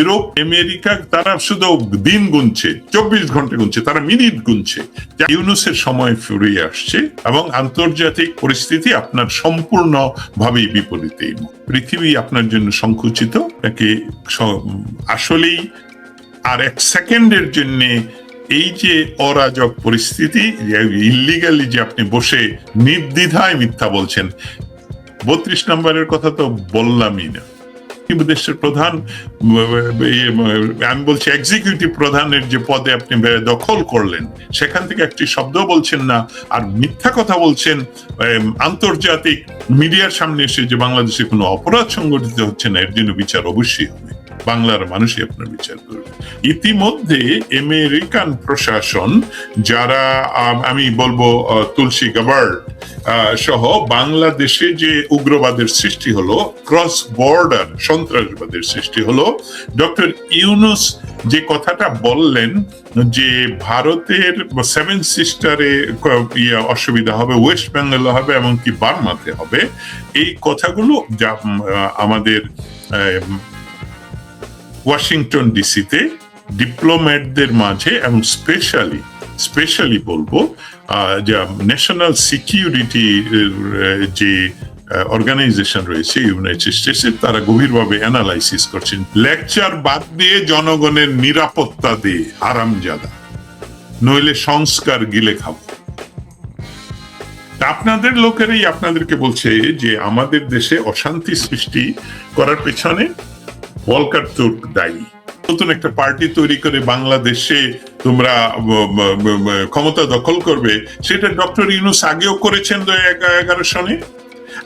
Europe, America, তারা শুধু দিন গুনছে, চব্বিশ ঘণ্টা গুনছে, তারা মিনিট গুনছে। যা ইউনুসের সময় ফুরিয়ে আসছে এবং আন্তর্জাতিক পরিস্থিতি আপনার সম্পূর্ণ ভাবেই বিপরীতে পৃথিবী আপনার জন্য সংকুচিত নাকি আসলেই আর এক সেকেন্ডের জন্য এই যে অরাজক পরিস্থিতি ইলিগালি যে আপনি বসে নির্দ্বিধায় মিথ্যা বলছেন, বত্রিশ নম্বরের কথা তো বললামই না। কিন্তু দেশের প্রধান আমি বলছি এক্সিকিউটিভ প্রধানের যে পদে আপনি দখল করলেন, সেখান থেকে একটি শব্দ বলছেন না, আর মিথ্যা কথা বলছেন আন্তর্জাতিক মিডিয়ার সামনে এসে যে বাংলাদেশে কোনো অপরাধ সংগঠিত হচ্ছে না, এর জন্য বিচার অবশ্যই হবে। বাংলার মানুষই আপনার বিচার করবে। ইতিমধ্যে আমেরিকান প্রশাসন, যারা, আমি বলব তুলসী গাবার্ড সহ বাংলাদেশে যে উগ্রবাদের সৃষ্টি হলো, ক্রস বর্ডার সন্ত্রাসবাদের সৃষ্টি হলো, ডক্টর ইউনুস যে কথাটা বললেন যে ভারতের সেভেন সিস্টারে ইয়ে অসুবিধা হবে, ওয়েস্ট বেঙ্গলে হবে, এমনকি বার্মাতে হবে, এই কথাগুলো যা আমাদের ওয়াশিংটন ডিসিতে ডিপ্লোম্যাটদের মাঝে এবং স্পেশালি স্পেশালি বলব যে ন্যাশনাল সিকিউরিটি যে অর্গানাইজেশন রয়েছে ইউনাইটেড স্টেটসের তারা গভীরভাবে অ্যানালাইসিস করছেন। লেকচার বাদ দিয়ে জনগণের নিরাপত্তা দিয়ে আরামজাদা নইলে সংস্কার গিলে খাব। আপনাদের লোকেরাই আপনাদেরকে বলছে যে, আমাদের দেশে অশান্তি সৃষ্টি করার পেছনে ওয়ালকার তুর্ক দায়ী। নতুন একটা পার্টি তৈরি করে বাংলাদেশে তোমরা ক্ষমতা দখল করবে, সেটা ডক্টর ইউনুস আগেও করেছেন দু এগারো সনে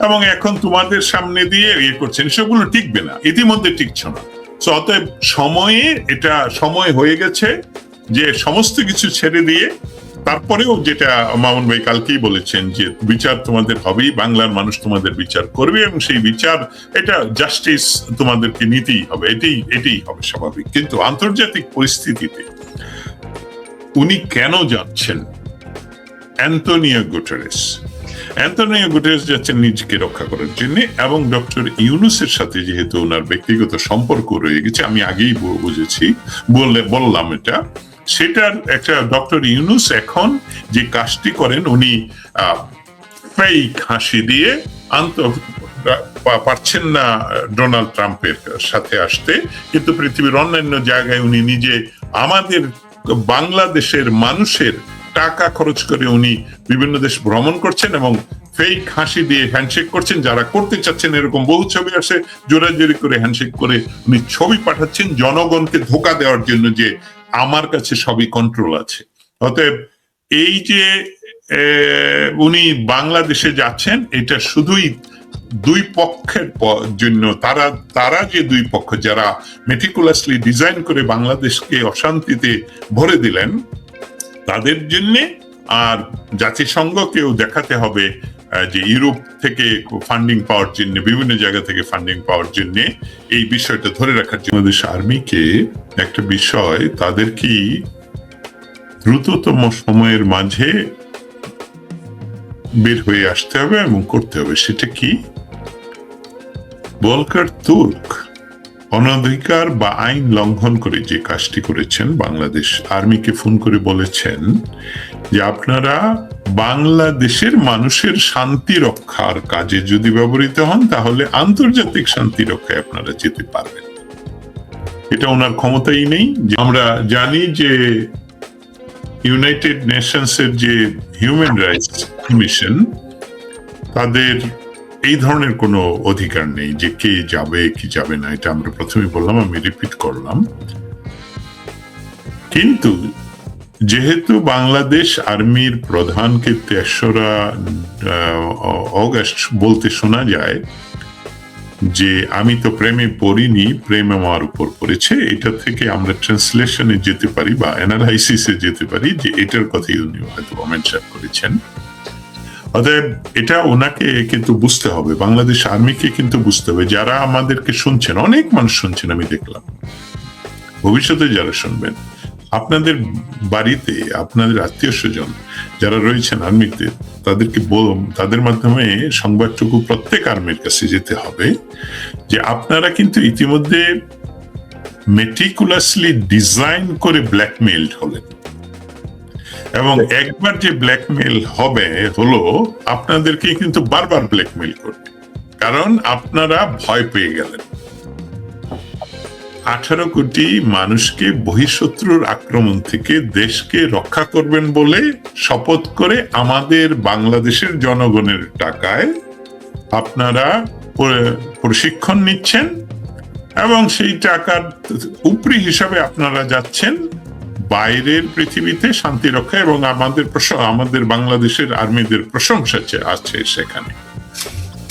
এবং এখন তোমাদের সামনে দিয়ে ইয়ে করছেন, সেগুলো টিকবে না, ইতিমধ্যে টিকছে না। অতএব সময়ে, এটা সময় হয়ে গেছে যে সমস্ত কিছু ছেড়ে দিয়ে তারপরেও যেটা মামুন ভাই কালকেই বলেছেন যে বিচার তোমাদের হবেই, বাংলার মানুষ তোমাদের বিচার করবে এবং সেই বিচার, এটা জাস্টিস তোমাদেরকে নিতেই হবে, এটাই এটাই হবে স্বাভাবিক। কিন্তু আন্তর্জাতিক পরিস্থিতিতে উনি কেন যাচ্ছেন? Antonio Guterres. অ্যান্টোনিও গুটারেস যাচ্ছেন নিজেকে রক্ষা করার জন্য এবং ডক্টর ইউনুসের সাথে যেহেতু ওনার ব্যক্তিগত সম্পর্ক রয়ে গেছে, আমি আগেই বুঝেছি, বললে, বললাম এটা সেটার একটা ডক্টর ইউনুস এখন যে কাজটি করেন, উনি ফেক হাসি দিয়ে আন্ত পারছেন না ডোনাল্ড ট্রাম্পের সাথে আসতে। কিন্তু পৃথিবীর অন্যান্য জায়গায় উনি নিজে আমাদের বাংলাদেশের মানুষের টাকা খরচ করে উনি বিভিন্ন দেশ ভ্রমণ করছেন এবং ফেক হাসি দিয়ে হ্যান্ডশেক করছেন। যারা করতে চাচ্ছেন, এরকম বহু ছবি আসে, জোরাজোরি করে হ্যান্ডশেক করে উনি ছবি পাঠাচ্ছেন। জনগণকে ধোকা দেওয়ার জন্য যে আমার কাছে সবই কন্ট্রোল আছে। অতএব এই যে উনি বাংলাদেশে যাচ্ছেন, এটা শুধুই দুই পক্ষের জন্য। তারা তারা যে দুই পক্ষ, যারা মেটিকুলাসলি ডিজাইন করে বাংলাদেশকে অশান্তিতে ভরে দিলেন, তাদের জন্য আর জাতিসংঘকেও দেখাতে হবে যে ইউরোপ থেকে ফান্ডিং পাওয়ার জন্য, বিভিন্ন জায়গা থেকে ফান্ডিং পাওয়ার জন্য এই বিষয়টা ধরে রাখার জন্য বাংলাদেশ আর্মিকে একটা বিষয়, তাদের কি দ্রুততম সময়ের মাঝে বের হয়ে আসতে হবে এবং করতে হবে? সেটা কি? বলকার তুর্ক অনধিকার বা আইন লঙ্ঘন করে যে কাজটি করেছেন, বাংলাদেশ আর্মিকে ফোন করে বলেছেন যে আপনারা বাংলাদেশের মানুষের শান্তি রক্ষার কাজে যদি ব্যবহৃত হন, তাহলে আন্তর্জাতিক শান্তি রক্ষায় আপনারা যেতে পারবেন। এটা ওনার ক্ষমতাই নেই। যে আমরা জানি যে ইউনাইটেড নেশনস এর যে হিউম্যান রাইটস কমিশন তাদের এই ধরনের কোনো অধিকার নেই যে কে যাবে, কি যাবে না। এটা আমরা প্রথমে বললাম, আমি রিপিট করলাম। কিন্তু যেহেতু বাংলাদেশ আর্মির প্রধানকে তেসরা অগস্ট বলতে শোনা যায় যে, আমি তো প্রেমে পড়িনি, প্রেম আমার উপর পড়েছে। এটা থেকে আমরা ট্রান্সলেশনে যেতে পারি বা অ্যানালাইসিসে যেতে পারি যে, এটার কথাই উনি হয়তো মেনশন করেছেন। অতএব এটা ওনাকে কিন্তু বুঝতে হবে। বাংলাদেশ আর্মিকে কিন্তু বুঝতে হবে। যারা আমাদেরকে শুনছেন, অনেক মানুষ শুনছেন, আমি দেখলাম। ভবিষ্যতে যারা শুনবেন আপনাদের বাড়িতে আপনাদের আত্মীয় স্বজন যারা রয়েছেন আর্মিতে তাদেরকে তাদের মাধ্যমে সংবাদটুকু প্রত্যেক আর্মির কাছে যেতে হবে যে আপনারা কিন্তু ইতিমধ্যে মেটিকুলাসলি ডিজাইন করে ব্ল্যাকমেইলড হলেন। এবং একবার যে ব্ল্যাকমেইল হবে হলো আপনাদেরকে কিন্তু বারবার ব্ল্যাকমেইল করবে। কারণ আপনারা ভয় পেয়ে গেলেন। আঠারো কোটি মানুষকে বহিঃশত্রুর আক্রমণ থেকে দেশকে রক্ষা করবেন বলে শপথ করে আমাদের বাংলাদেশের জনগণের টাকায় আপনারা প্রশিক্ষণ নিচ্ছেন এবং সেই টাকার উপরি হিসাবে আপনারা যাচ্ছেন বাইরের পৃথিবীতে শান্তি রক্ষা এবং আমাদের আমাদের বাংলাদেশের আর্মিদের প্রশংসা আছে সেখানে।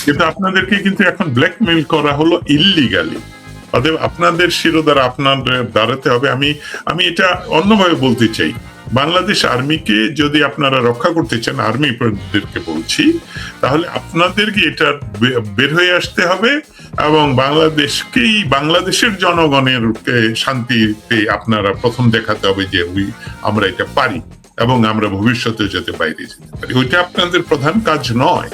কিন্তু আপনাদেরকে কিন্তু এখন ব্ল্যাকমেইল করা হলো ইল্লিগালি অতএব আপনাদের শিরোধারা আপনাদের দাঁড়াতে হবে। আমি আমি এটা অন্যভাবে বলতে চাই। বাংলাদেশ আর্মিকে যদি আপনারা রক্ষা করতে চান আর্মিদেরকে বলছি, তাহলে আপনাদেরকে এটা বের হয়ে আসতে হবে এবং বাংলাদেশকেই, বাংলাদেশের জনগণের শান্তিতে আপনারা প্রথম দেখাতে হবে যে we- আমরা এটা পারি এবং আমরা ভবিষ্যতে যাতে বাইরে যেতে পারি। ওইটা আপনাদের প্রধান কাজ নয়।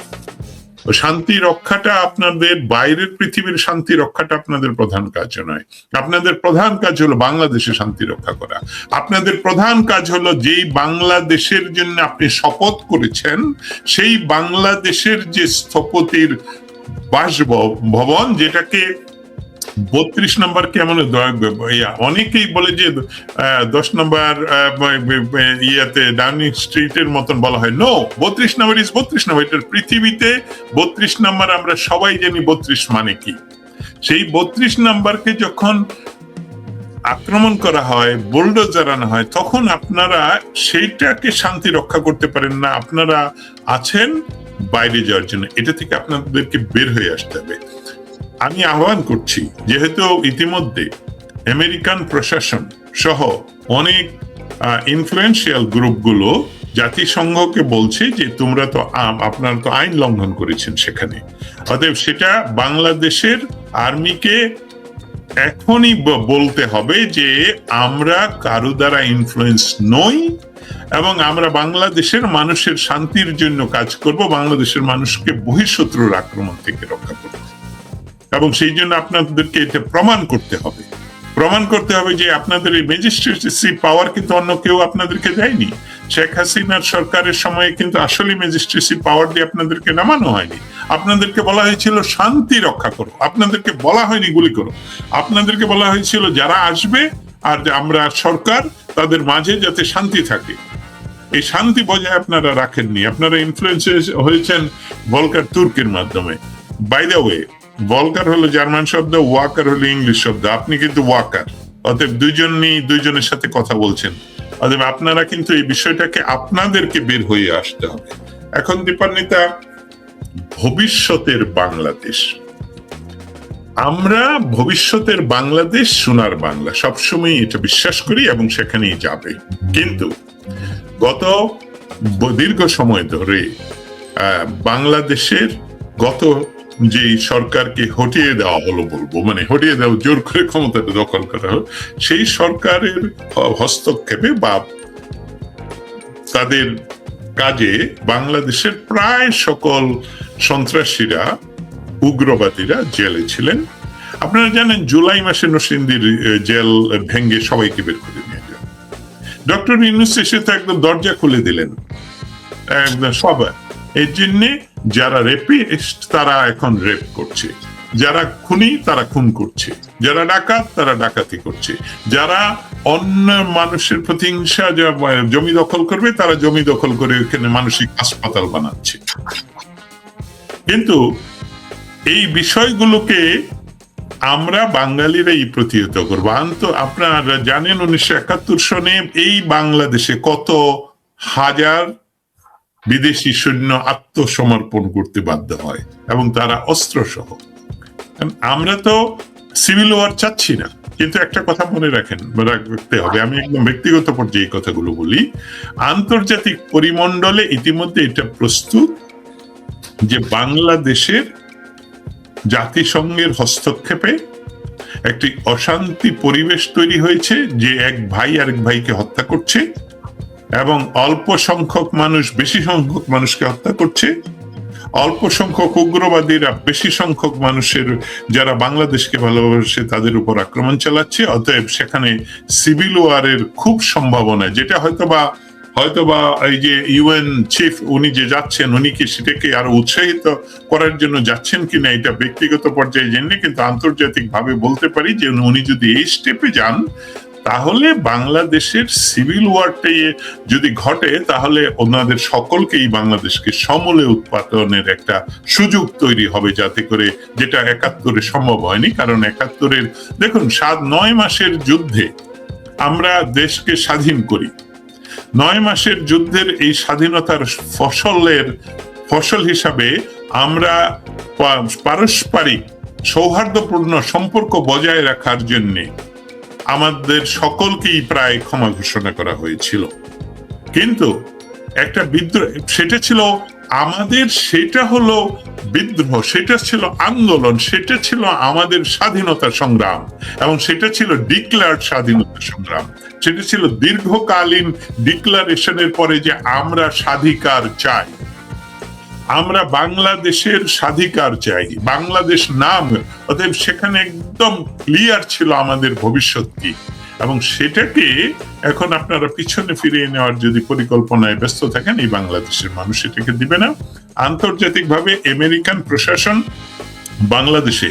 শান্তি রক্ষাটা আপনাদের বাইরের পৃথিবীর শান্তি রক্ষাটা আপনাদের প্রধান কাজ নয়। আপনাদের প্রধান কাজ হলো বাংলাদেশে শান্তি রক্ষা করা। আপনাদের প্রধান কাজ হলো যেই বাংলাদেশের জন্য আপনি শপথ করেছেন, সেই বাংলাদেশের যে স্থপতির বাসভবন, যেটাকে বত্রিশ নম্বর কেমন অনেকেই বলে যে দশ নম্বর ইয়াতে ডাউনিং স্ট্রিটের মতন বলা হয়। নো বত্রিশ নম্বর ইজ বত্রিশ নম্বর। এটার পৃথিবীতে বত্রিশ নম্বর আমরা সবাই জানি বত্রিশ মানে কি। সেই বত্রিশ নাম্বারকে যখন আক্রমণ করা হয় বোল্ডোজার আনা হয়, তখন আপনারা সেইটাকে শান্তি রক্ষা করতে পারেন না। আপনারা আছেন বাইরে যাওয়ার জন্য। এটা থেকে আপনাদেরকে বের হয়ে আসতে হবে। আমি আহ্বান করছি, যেহেতু ইতিমধ্যে আমেরিকান প্রশাসন সহ অনেক ইনফ্লুয়েন্সিয়াল গ্রুপগুলো জাতিসংঘকে বলছে যে তোমরা তো আপনারা তো আইন লঙ্ঘন করেছেন সেখানে। অতএব সেটা বাংলাদেশের আর্মিকে এখনই বলতে হবে যে আমরা কারও দ্বারা ইনফ্লুয়েন্স নই এবং আমরা বাংলাদেশের মানুষের শান্তির জন্য কাজ করব, বাংলাদেশের মানুষকে বহিঃশত্রুর আক্রমণ থেকে রক্ষা করব। এবং সেই জন্য আপনাদেরকে এটা প্রমাণ করতে হবে। প্রমাণ করতে হবে যে আপনাদের এই ম্যাজিস্ট্রেসি পাওয়ার কিন্তু অন্য কেউ আপনাদেরকে দেয়নি। শেখ হাসিনার সরকারের সময়ে কিন্তু আসলে ম্যাজিস্ট্রেসি পাওয়ার দিয়ে আপনাদেরকে নামানো হয়নি। আপনাদেরকে বলা হয়েছিল, শান্তি রক্ষা করো। আপনাদেরকে বলা হয়নি, গুলি করো। আপনাদেরকে বলা হয়েছিল, যারা আসবে আর আমরা সরকার, তাদের মাঝে যাতে শান্তি থাকে। এই শান্তি বজায় আপনারা রাখেননি। আপনারা ইনফ্লুয়েন্স হয়েছেন ভলকার তুর্কের মাধ্যমে। বাই দ্য ওয়ে ভলকার হলো জার্মান শব্দ ওয়াকার হলো ইংলিশ শব্দ। আপনি কিন্তু ওয়াকার অতএব দুইজনই দুইজনের সাথে কথা বলছেন। অতএব আপনারা কিন্তু এই বিষয়টাকে আপনাদেরকে বের হয়ে আসতে হবে। এখন দীপান্বিতা, ভবিষ্যতের বাংলাদেশ। আমরা ভবিষ্যতের বাংলাদেশ, সোনার বাংলা। সবসময় এটা বিশ্বাস করি এবং সেখানেই যাবে। কিন্তু গত দীর্ঘ সময় ধরে বাংলাদেশের গত যে সরকারকে হটিয়ে দেওয়া হলো বলব মানে হটিয়ে দেওয়া, জোর করে ক্ষমতাটা দখল করা হলো, সেই সরকারের হস্তক্ষেপে বা তাদের কাজে বাংলাদেশের প্রায় সকল সন্ত্রাসীরা, উগ্রবাদীরা জেলে ছিলেন। আপনারা জানেন, জুলাই মাসে নসিন্দির জেল ভেঙ্গে সবাইকে বের করে নিয়ে যান। ডক্টর ইউনুস এসে তো একদম দরজা খুলে দিলেন। একদম সবার। এর জন্য যারা রেপিস্ট তারা এখন রেপ করছে। যারা খুনি, তারা খুন করছে। যারা ডাকাত, তারা ডাকাতি করছে। যারা অন্য মানুষের প্রতিহিংসা জমি দখল করবে, তারা জমি দখল করে ওখানে মানসিক হাসপাতাল বানাচ্ছে। কিন্তু এই বিষয়গুলোকে আমরা বাঙালিরাই প্রতিহত করব। আন্ত আপনারা জানেন উনিশশো একাত্তর সনে এই বাংলাদেশে কত হাজার বিদেশি সৈন্য আত্মসমর্পণ করতে বাধ্য হয় এবং তারা অস্ত্র সহ আমরা তো সিভিল ওয়ার চাচ্ছি না, কিন্তু একটা কথা মনে রাখেন রাখতে হবে। আমি একদম ব্যক্তিগত পর্যায়ে কথাগুলো বলি। আন্তর্জাতিক পরিমণ্ডলে ইতিমধ্যে এটা প্রস্তুত যে বাংলাদেশের জাতিসংঘের হস্তক্ষেপে একটি অশান্তি পরিবেশ তৈরি হয়েছে যে এক ভাই আরেক ভাইকে হত্যা করছে। এবং অল্প সংখ্যক মানুষ, বেশি সংখ্যক মানুষকে হত্যা করছে। অল্প সংখ্যক উগ্রবাদীরা, বেশি সংখ্যক মানুষের যারা বাংলাদেশকে ভালোবাসে, তাদের উপর আক্রমণ চালাচ্ছে। অতএব সেখানে সিভিল ওয়ারের খুব সম্ভাবনা, যেটা হয়তোবা হয়তোবা এই যে ইউএন চিফ উনি যে যাচ্ছেন, উনি কি সেটাকে আরও উৎসাহিত করার জন্য যাচ্ছেন কিনা, এটা ব্যক্তিগত পর্যায়ে জেনে, কিন্তু আন্তর্জাতিক ভাবে বলতে পারি যে উনি যদি এই স্টেপে যান তাহলে বাংলাদেশের সিভিল ওয়ারটাই যদি ঘটে, তাহলে ওনাদের সকলকেই বাংলাদেশকে সমূলে উৎপাদনের একটা সুযোগ তৈরি হবে যাতে করে যেটা একাত্তরে সম্ভব হয়নি। কারণ একাত্তরের, দেখুন, সাত, নয় মাসের যুদ্ধে আমরা দেশকে স্বাধীন করি। নয় মাসের যুদ্ধের এই স্বাধীনতার ফসলের, ফসল হিসাবে আমরা পারস্পরিক সৌহার্দ্যপূর্ণ সম্পর্ক বজায় রাখার জন্যে আমাদের সকলকেই প্রায় ক্ষমা ঘোষণা করা হয়েছিল। কিন্তু একটা বিদ্রোহ, সেটা ছিল আমাদের, সেটা হলো বিদ্রোহ, সেটা ছিল আন্দোলন, সেটা ছিল আমাদের স্বাধীনতা সংগ্রাম এবং সেটা ছিল ডিক্লার্ড স্বাধীনতা সংগ্রাম। সেটা ছিল দীর্ঘকালীন ডিক্লারেশনের পরে যে আমরা স্বাধিকার চাই। আমরা বাংলাদেশের স্বাধিকার চাই, বাংলাদেশ নাম, অতএব সেখানে একদম ক্লিয়ার ছিল আমাদের ভবিষ্যৎ কি। এবং সেটাকে এখন আপনারা পিছনে ফিরিয়ে নেওয়ার যদি পরিকল্পনায় ব্যস্ত থাকেন, এই বাংলাদেশের মানুষ এটাকে দিবে না। আন্তর্জাতিকভাবে আমেরিকান প্রশাসন বাংলাদেশে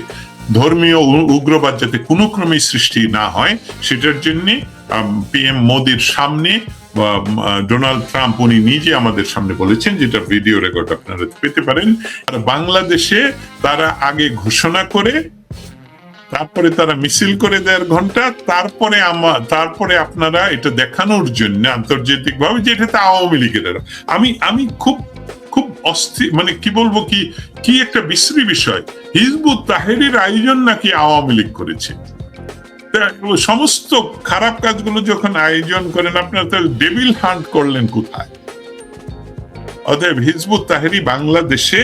ধর্মীয় উগ্রবাদ যাতে কোনো ক্রমেই সৃষ্টি না হয়, সেটার জন্য পিএম মোদির সামনে ডোনাল্ড ট্রাম্প উনি নিজে আমাদের সামনে বলেছেন, যেটা ভিডিও রেকর্ড আপনারা পেতে পারেন। আর বাংলাদেশে তারা আগে ঘোষণা করে, তারপরে তারা মিছিল করে দেড় ঘণ্টা তারপরে আমার তারপরে আপনারা এটা দেখানোর জন্য আন্তর্জাতিক ভাবে যে এটাতে আওয়ামী লীগের আমি আমি খুব খুব অস্থির মানে কি বলব কি কি একটা বিশ্রী বিষয়। হিজবুত তাহেরির আয়োজন নাকি আওয়ামী লীগ করেছে? সমস্ত খারাপ কাজগুলো যখন আয়োজন করেন, আপনারা তাহলে ডেভিল হান্ট করলেন কোথায়? অতএব হিজবুত তাহেরি বাংলাদেশে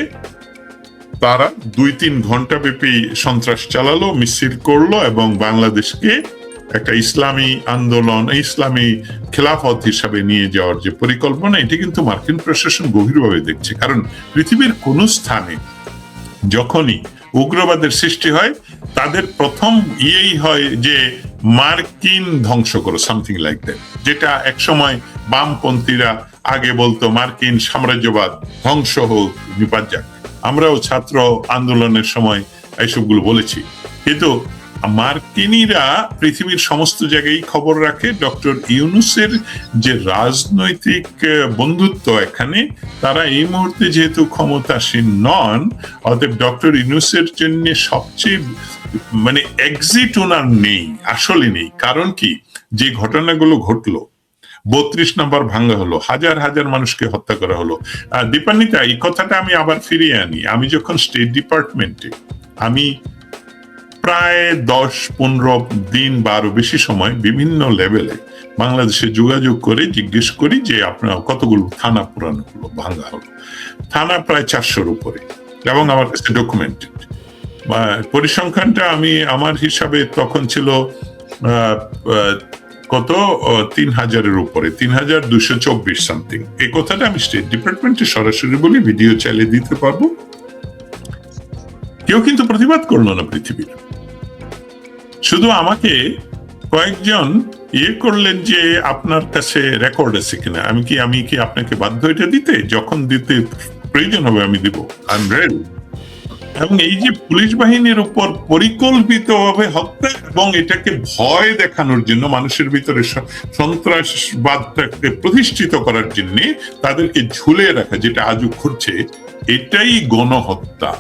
তারা দুই তিন ঘণ্টা ব্যাপী সন্ত্রাস চালালো, মিছিল করল এবং বাংলাদেশকে একটা ইসলামী আন্দোলন, ইসলামী খেলাফত হিসাবে নিয়ে যাওয়ার যে পরিকল্পনা, এটি কিন্তু মার্কিন প্রশাসন গভীরভাবে দেখছে। কারণ পৃথিবীর কোন স্থানে যখনই উগ্রবাদের সৃষ্টি হয়, তাদের প্রথম ইয়েই হয় যে মার্কিন ধ্বংস করো সামথিং লাইক দ্যাট যেটা একসময় বামপন্থীরা আগে বলতো মার্কিন সাম্রাজ্যবাদ ধ্বংস হোক যাক। আমরাও ছাত্র আন্দোলনের সময় এইসবগুলো বলেছি। কিন্তু মার্কিনীরা পৃথিবীর সমস্ত জায়গায় খবর রাখে। ডক্টর ইউনুসের যে রাজনৈতিক বন্ধুত্ব এখানে, তারা এই মুহূর্তে যেহেতু ক্ষমতাসীন নন, অতএব ডক্টর ইউনুসের জন্য সবচেয়ে মানে এক্সিট ওনার নেই, আসলে নেই। কারণ কি? যে ঘটনাগুলো ঘটলো, বত্রিশ নম্বর ভাঙ্গা হলো, হাজার হাজার মানুষকে হত্যা করা হলো। দীপান্বিতা, এই কথাটা আমি আবার ফিরিয়ে আনি। আমি যখন স্টেট ডিপার্টমেন্টে আমি প্রায় দশ পনেরো দিন বা আরও বেশি সময় বিভিন্ন লেভেলে বাংলাদেশে যোগাযোগ করে জিজ্ঞেস করি যে আপনার কতগুলো থানা পুরানো হলো ভাঙ্গা হলো। থানা প্রায় চারশোর উপরে এবং আমার কাছে ডকুমেন্টেড পরিসংখ্যানটা আমি আমার হিসাবে তখন ছিল কত? তিন হাজারের উপরে, তিন হাজার দুশো চব্বিশ সামথিং এই কথাটা আমি স্টেট ডিপার্টমেন্টে সরাসরি বলি ভিডিও চালিয়ে দিতে পারব। কেউ কিন্তু প্রতিবাদ করল না পৃথিবীর। শুধু আমাকে কয়েকজন ইয়ে করলেন যে আপনার কাছে রেকর্ড আছে কিনা। আমি কি আমি কি আপনাকে বাধ্য এটা দিতে? যখন দিতে প্রয়োজন হবে আমি দিব। আই রেডি এবং এই যে পুলিশ বাহিনীর উপর পরিকল্পিতভাবে হত্যা এবং এটাকে ভয় দেখানোর জন্য মানুষের ভিতরে সন্ত্রাসবাদটাকে প্রতিষ্ঠিত করার জন্য তাদেরকে ঝুলে রাখা যেটা আজও ঘটছে, এটাই গণহত্যা।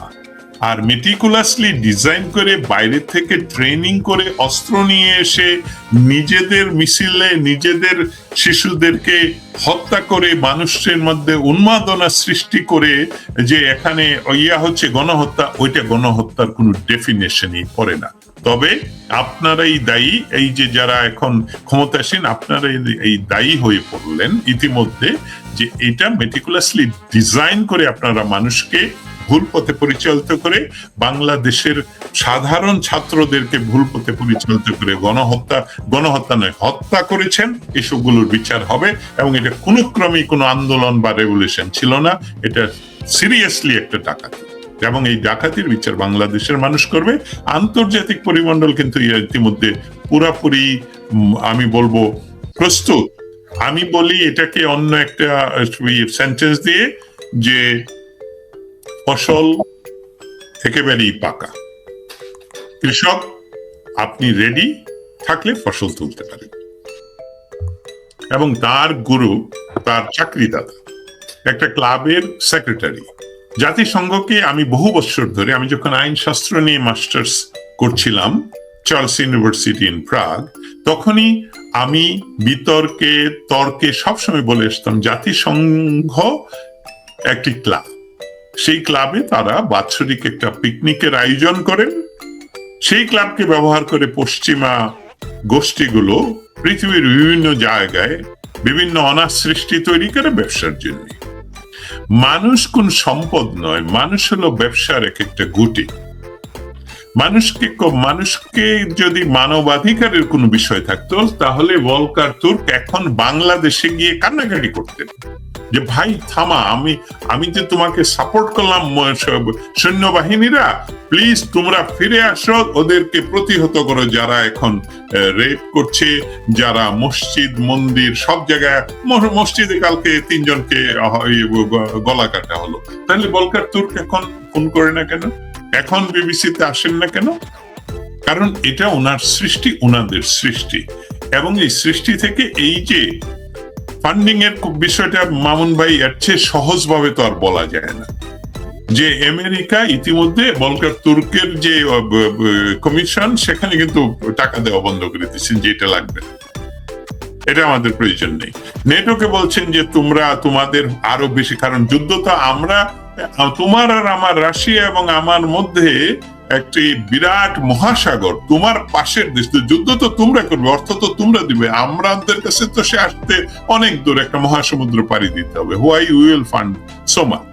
আর মেটিকুলাসলি ডিজাইন করে বাইরে থেকে ট্রেনিং করে অস্ত্র নিয়ে এসে নিজেদের মিছিলে নিজেদের শিশুদেরকে হত্যা করে মানুষের মধ্যে উন্মাদনা সৃষ্টি করে যে এখানে ইয়া হচ্ছে গণহত্যা, ওইটা গণহত্যার কোনো ডেফিনেশনই পড়ে না। তবে আপনারাই দায়ী, এই যে যারা এখন ক্ষমতাসীন আপনারা এই- দায়ী হয়ে পড়লেন ইতিমধ্যে যে এটা মেটিকুলাসলি ডিজাইন করে আপনারা মানুষকে ভুল পথে পরিচালিত করে বাংলাদেশের সাধারণ ছাত্রদেরকে ভুল পথে পরিচালিত করে গণহত্যা গণহত্যা নয়, হত্যা করেছেন। এসবগুলোর বিচার হবে এবং এটা কোনো ক্রমেই কোনো আন্দোলন বা রেভলিউশন ছিল না। এটা সিরিয়াসলি একটা ডাকাতি। এবং এই ডাকাতির বিচার বাংলাদেশের মানুষ করবে। আন্তর্জাতিক পরিমণ্ডল কিন্তু ইতিমধ্যে পুরাপুরি আমি বলব প্রস্তুত। আমি বলি এটাকে অন্য একটা সেন্টেন্স দিয়ে যে ফসল একেবারেই পাকা। কৃষক, আপনি রেডি থাকলে ফসল তুলতে পারেন। এবং তার গুরু, তার চাকরিদাতা, একটা ক্লাবের সেক্রেটারি জাতিসংঘকে আমি বহু বছর ধরে, আমি যখন আইনশাস্ত্র নিয়ে মাস্টার্স করছিলাম চার্লস ইউনিভার্সিটি ইন প্রাগ তখনই আমি বিতর্কে, তর্কে সবসময় বলে আসতাম, জাতিসংঘ একটি ক্লাব। সেই ক্লাবে তারা বাৎসরিক একটা পিকনিকের আয়োজন করেন। সেই ক্লাবকে ব্যবহার করে পশ্চিমা গোষ্ঠীগুলো পৃথিবীর বিভিন্ন জায়গায় বিভিন্ন অনাথ সৃষ্টি তৈরি করে ব্যবসার জন্য। মানুষ কোন সম্পদ নয়, মানুষ হলো ব্যবসার এক একটা গুটি। মানুষকে মানুষকে যদি মানবাধিকারের কোনো বিষয় থাকতো, তাহলে ওয়ালকার তুর্ক এখন বাংলাদেশে গিয়ে কান্নাকাটি করতেন। যে ভাই, থামা, আমি আমি যে তোমাকে সাপোর্ট করলাম সৈন্যবাহিনীরা প্লিজ তোমরা ফিরে আসো। ওদেরকে প্রতিহত করো যারা এখন রেপ করছে, যারা মসজিদ, মন্দির, সব জায়গায় মসজিদে কালকে তিনজনকে গলা কাটা হলো। তাহলে বলকার তুর্ক এখন ফোন করে না কেন? এখন বিবিসিতে আসেন না কেন? কারণ এটা ওনার সৃষ্টি, ওনাদের সৃষ্টি। এবং এই সৃষ্টি থেকে এই যে ফান্ডিং এর বিষয়টা মামুন ভাই এর চেয়ে সহজভাবে তো আর বলা যায় না। যে আমেরিকা ইতিমধ্যে বলকার তুর্কের যে কমিশন সেখানে কিন্তু টাকা দেওয়া বন্ধ করে দিচ্ছেন যেটা লাগবে। এটা আমাদের প্রয়োজন নেই। নেটোকে বলছেন যে, তোমরা তোমাদের আরও বেশি, কারণ যুদ্ধ তো আমরা তোমার আর আমার রাশিয়া এবং আমার মধ্যে একটি বিরাট মহাসাগর, তোমার পাশের দেশ। তো যুদ্ধ তো তোমরা করবে, অর্থ তো তোমরা দিবে। আমাদের কাছে তো সে আসতে অনেক দূর একটা মহাসমুদ্র পাড়ি দিতে হবে। Why will fund so much